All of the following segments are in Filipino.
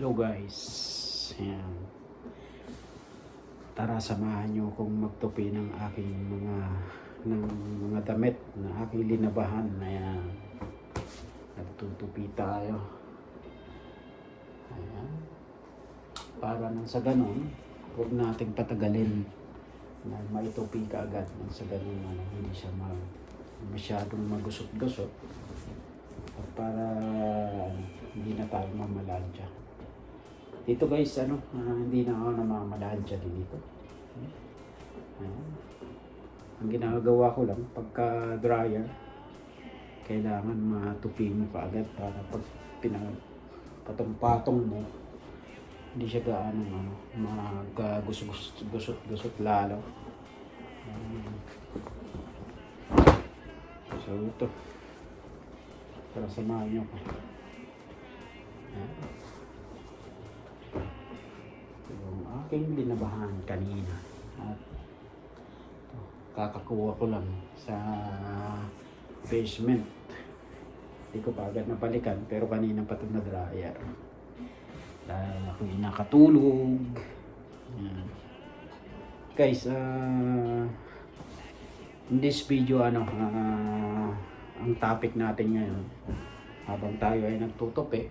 Hello guys. Ayan. Tara samahan niyo akong magtupi ng aking mga ng mga damit na aking linabahan. Ayan. Nagtutupi tayo. Ayan. Para nang sa ganun, huwag nating patagalin na maitupi ka agad nang sa ganun ano, hindi siya ma masyadong magusot-gusot para hindi na tayo mamalansya. Dito guys, ano, ah, hindi na ako namamalansya din dito. Ayan. Ang ginagawa ko lang, pagka dryer, kailangan matupi mo pa agad para pag pinapatong-patong mo, hindi siya gaano ano, magusot-gusot lalo. Ayan. So ito, para samahan niyo ko. Ayan. Aking linabahan kanina. At kakakuha ko lang sa basement. Hindi ko pa agad napalikan pero kanina pa ito na dryer. Dahil ako yung nakatulog. Guys, ah in this video ano ah, ang topic natin ngayon habang tayo ay nagtutupi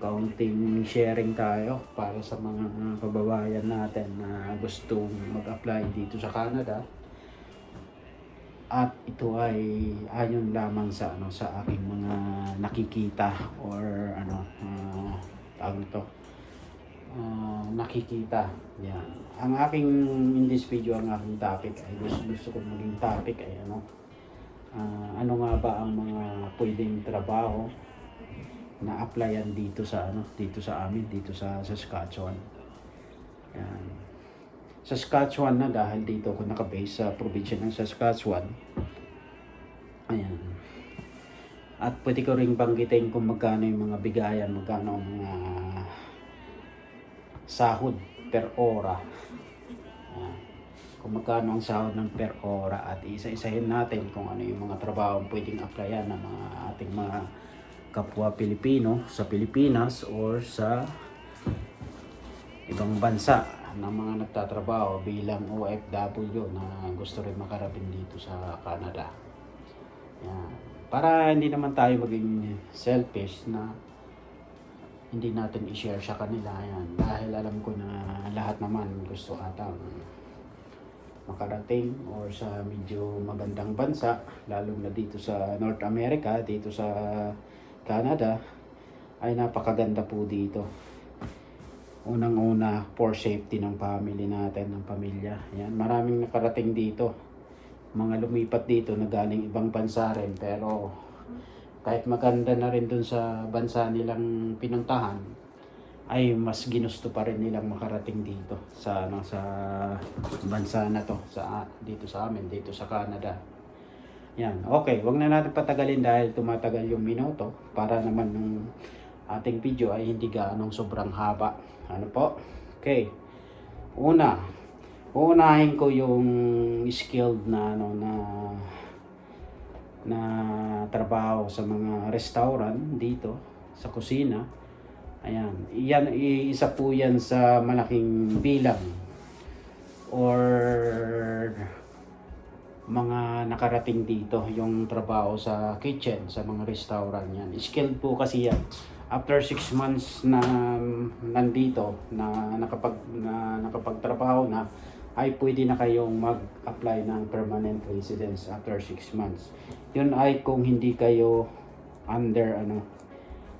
kaunting sharing tayo para sa mga kababayan natin na gustong mag-apply dito sa Canada. At ito ay ayon lamang sa ano sa aking mga nakikita or ano uh, nito ah, nakikita. Yan. Ang aking in this video ang aking topic ay gusto, gusto ko maging topic ay ano ah, ano nga ba ang mga pwedeng trabaho na applyan dito sa ano dito sa amin dito sa Saskatchewan. Yan. Saskatchewan na dahil dito ako nakabase sa probinsya ng Saskatchewan. Ayan. At pwede ko ring banggitin kung magkano yung mga bigayan magkano ang mga sahod per ora. Kung magkano ang sahod ng per ora at isa-isahin natin kung ano yung mga trabaho pwedeng applyan ng mga ating mga kapwa Pilipino sa Pilipinas or sa ibang bansa na mga nagtatrabaho bilang OFW na gusto rin makarapin dito sa Canada. Yan. Para hindi naman tayo maging selfish na hindi natin i-share sa kanila yan dahil alam ko na lahat naman gusto atang makarating or sa medyo magandang bansa lalo na dito sa North America dito sa Canada ay napakaganda po dito. Unang-una for safety ng family natin ng pamilya. Yan maraming nakarating dito. Mga lumipat dito na galing ibang bansa rin pero kahit maganda na rin dun sa bansa nilang pinuntahan ay mas ginusto pa rin nilang makarating dito sa ano sa bansa na to sa dito sa amin dito sa Canada. Yan. Okay, wag na natin patagalin dahil tumatagal yung minuto para naman ng ating video ay hindi gaanong sobrang haba. Ano po? Okay. Una, uunahin ko yung skilled na ano na na trabaho sa mga restaurant dito sa kusina. Ayan, iyan isa po yan sa malaking bilang or nakarating dito yung trabaho sa kitchen sa mga restaurant yan. Skilled po kasi yan. After 6 months na nandito na nakapag na nakapagtrabaho na ay pwede na kayong mag-apply ng permanent residence after 6 months. Yun ay kung hindi kayo under ano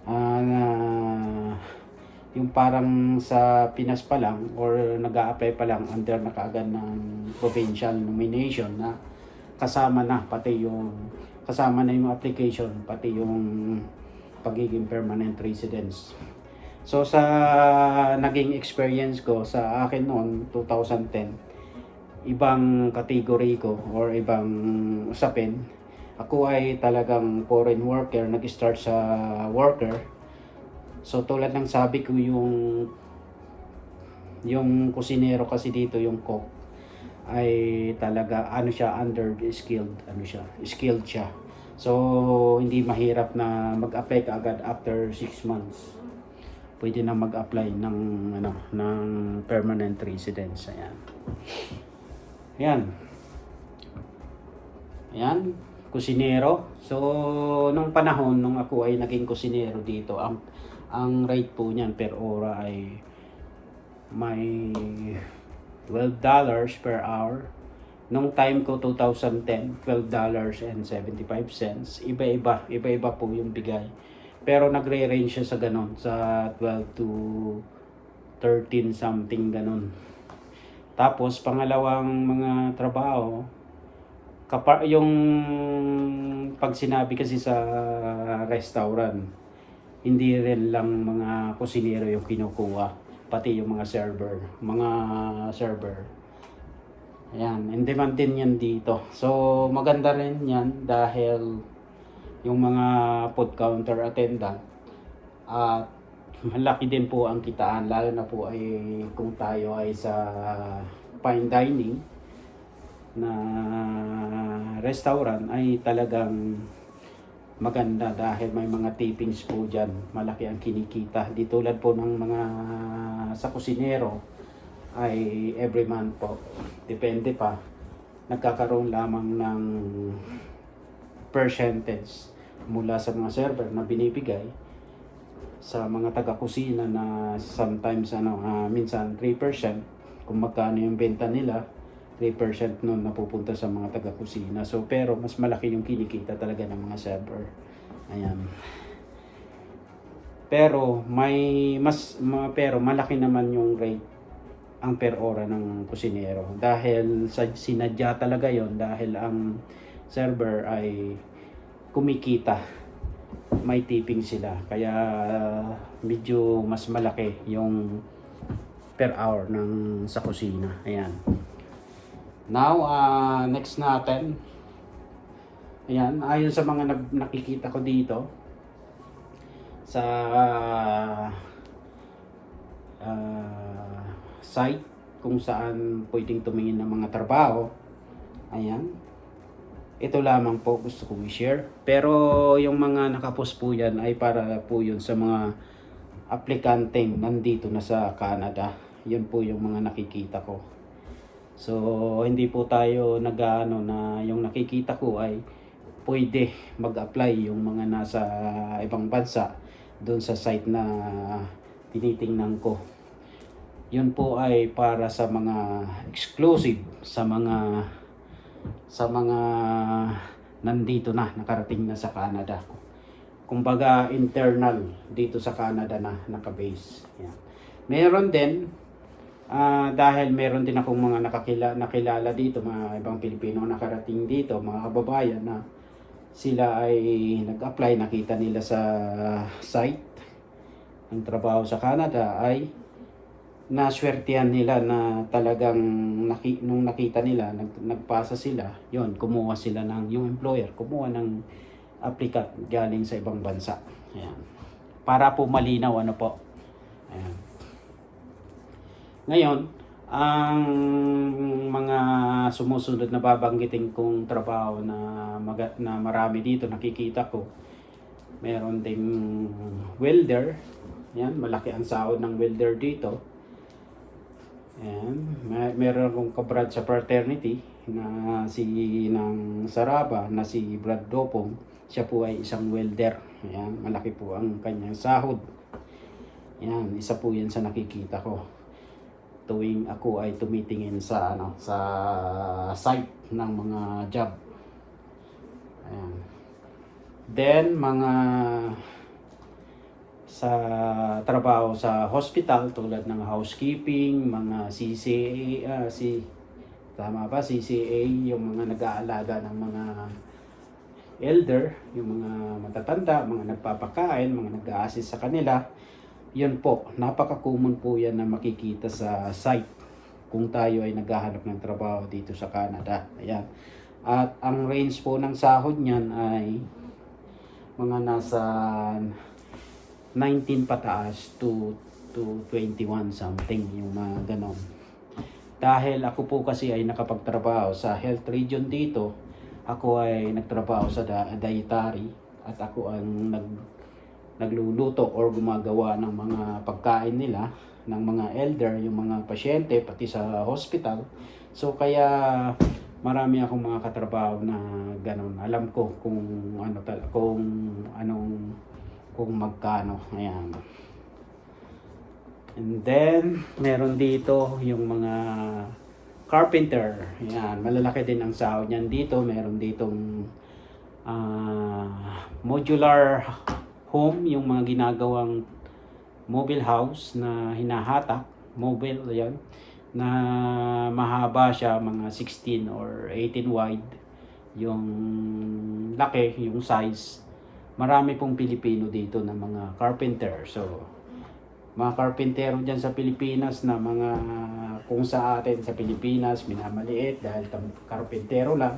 na yung parang sa Pinas pa lang or nag apply pa lang under na kaagad ng provincial nomination na kasama na pati yung kasama na yung application pati yung pagiging permanent residence. So sa naging experience ko sa akin noon 2010 ibang category ko or ibang usapin ako ay talagang foreign worker nag-start sa worker so tulad ng sabi ko yung yung kusinero kasi dito yung cook ay talaga ano siya under skilled ano siya skilled siya. So hindi mahirap na mag-apply ka agad after 6 months. Pwede na mag-apply ng ano ng permanent residence. Ayan. Ayan. Ayan. Kusinero. So nung panahon nung ako ay naging kusinero dito ang ang rate po niyan per hora ay may 12 dollars per hour. Nung time ko 2010 12 dollars and 75 cents. Iba-iba iba-iba po yung bigay. Pero nagre-range siya sa ganon sa 12 to 13 something ganon tapos pangalawang mga trabaho kapa yung pag sinabi kasi sa restaurant hindi rin lang mga kusinero yung kinukuha pati yung mga server mga server Ayan, in demand din yan dito. So, maganda rin yan dahil yung mga food counter attendant at malaki din po ang kitaan lalo na po ay kung tayo ay sa fine dining na restaurant ay talagang maganda dahil may mga tippings po dyan. Malaki ang kinikita. Di tulad po ng mga sa kusinero ay every month po. Depende pa. Nagkakaroon lamang ng percentage mula sa mga server na binibigay sa mga taga-kusina na sometimes ano ah, minsan 3% kung magkano yung benta nila 3% nun napupunta sa mga taga-kusina. So pero mas malaki yung kinikita talaga ng mga server. Ayan. Pero may mas ma, pero malaki naman yung rate ang per hora ng kusinero dahil sa sinadya talaga yon dahil ang server ay kumikita may tipping sila kaya medyo mas malaki yung per hour ng sa kusina ayan now uh, next natin ayan ayon sa mga nakikita ko dito sa ah, site kung saan pwedeng tumingin ng mga trabaho. Ayan. Ito lamang po gusto kong i-share. Pero yung mga nakapost po yan ay para po yun sa mga aplikanteng nandito na sa Canada. Yun po yung mga nakikita ko. So, hindi po tayo nag-ano na yung nakikita ko ay pwede mag-apply yung mga nasa ibang bansa doon sa site na tinitingnan ko. Yun po ay para sa mga exclusive, sa mga sa mga nandito na, nakarating na sa Canada. Kumbaga internal dito sa Canada na nakabase. Yan. Meron din ah, dahil meron din akong mga nakakila, nakilala dito, mga ibang Pilipino nakarating dito, mga kababayan na sila ay nag-apply, nakita nila sa site ng trabaho sa Canada ay naswertihan nila na talagang naki, nung nakita nila, nag, nagpasa sila, yon kumuha sila ng, yung employer, kumuha ng applicant galing sa ibang bansa. Ayan. Para po malinaw, ano po. Ayan. Ngayon, ang mga sumusunod na babanggitin kong trabaho na, maga, na marami dito nakikita ko, meron ding welder, yan, malaki ang sahod ng welder dito. Ayan, may, meron akong kabrad sa fraternity na si ng Saraba na si Brad Dopong. Siya po ay isang welder. Ayan, malaki po ang kanyang sahod. Ayan, isa po yan sa nakikita ko tuwing ako ay tumitingin sa ano sa site ng mga job. Ayan. Then mga sa trabaho sa hospital tulad ng housekeeping, mga CCA, ah, si tama ba CCA, yung mga nag-aalaga ng mga elder, yung mga matatanda, mga nagpapakain, mga nag-a-assist sa kanila. Yun po, napaka-common po yan na makikita sa site kung tayo ay naghahanap ng trabaho dito sa Canada. Ayan. At ang range po ng sahod niyan ay mga nasa 19 pataas to to 21 something yung mga ganon. Dahil ako po kasi ay nakapagtrabaho sa health region dito, ako ay nagtrabaho sa dietary at ako ang nag nagluluto or gumagawa ng mga pagkain nila ng mga elder, yung mga pasyente, pati sa hospital. So kaya marami akong mga katrabaho na ganun. Alam ko kung ano tal kung anong kung magkano. Ayan. And then, meron dito yung mga carpenter. Yan, malalaki din ang sahod niyan dito. Meron ditong ah, modular home, yung mga ginagawang mobile house na hinahatak. Mobile, yan. Na mahaba siya, mga 16 or 18 wide. Yung laki, yung size. Marami pong Pilipino dito na mga carpenter. So, mga karpintero dyan sa Pilipinas na mga kung sa atin sa Pilipinas minamaliit dahil tam, karpintero lang.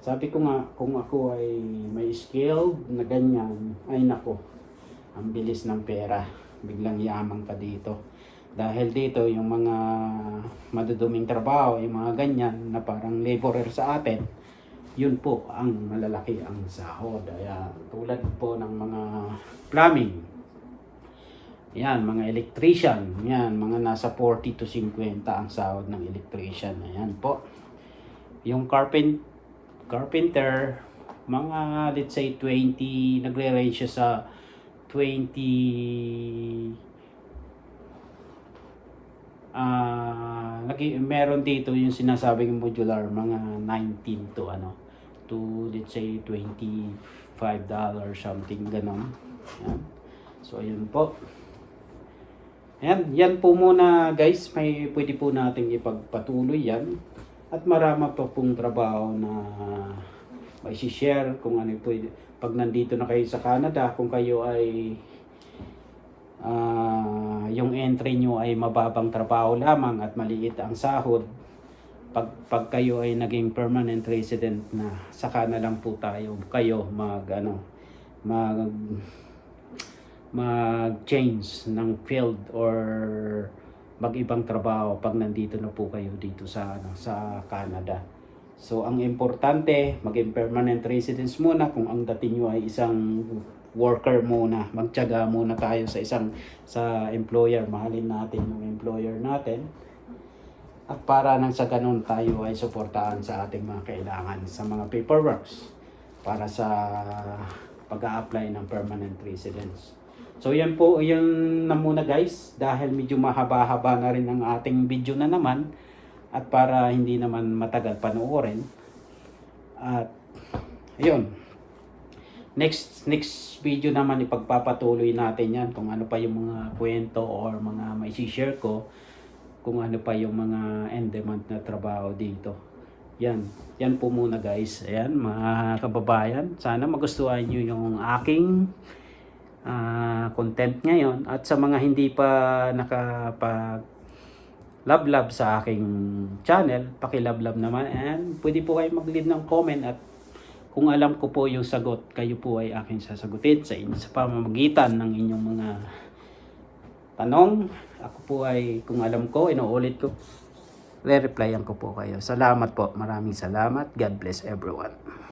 Sabi ko nga, kung ako ay may skill na ganyan, ay nako, ang bilis ng pera. Biglang yamang ka dito. Dahil dito, yung mga maduduming trabaho, yung mga ganyan na parang laborer sa atin, yun po ang malalaki ang sahod. Ayan, tulad po ng mga plumbing, yan, mga electrician. Yan, mga nasa 40 to 50 ang sahod ng electrician. Ayan po. Yung carpent, carpenter, mga let's say 20, nagre-range siya sa 20 ah lagi meron dito yung sinasabing modular mga 19 to ano to let's say 25 dollars something ganon yan. so ayun po Ayan, yan po muna guys, may pwede po nating ipagpatuloy yan. At marama pa pong trabaho na may share kung ano pwede. Pag nandito na kayo sa Canada, kung kayo ay ah, yung entry nyo ay mababang trabaho lamang at maliit ang sahod, pag, pag kayo ay naging permanent resident na, saka na lang po tayo, kayo mag, ano, mag, mag-change ng field or mag-ibang trabaho pag nandito na po kayo dito sa ano, sa Canada. So ang importante, maging permanent residence muna kung ang dating nyo ay isang worker muna. Magtiyaga muna tayo sa isang sa employer, mahalin natin yung employer natin. At para nang sa ganun tayo ay suportahan sa ating mga kailangan sa mga paperworks para sa pag-a-apply ng permanent residence. So yan po, yun na muna guys dahil medyo mahaba-haba na rin ang ating video na naman at para hindi naman matagal panoorin. At ayun. Next next video naman ipagpapatuloy natin yan kung ano pa yung mga kwento or mga may share ko kung ano pa yung mga end demand na trabaho dito. Yan. Yan po muna guys. Ayan, mga kababayan. Sana magustuhan nyo yung aking ah, content ngayon. At sa mga hindi pa nakapag love-love sa aking channel, paki-love-love naman. And pwede po kayo mag-leave ng comment at kung alam ko po yung sagot, kayo po ay aking sasagutin sa sa pamamagitan ng inyong mga tanong. Ako po ay, kung alam ko, inuulit ko, re-replyan ko po kayo. Salamat po. Maraming salamat. God bless everyone.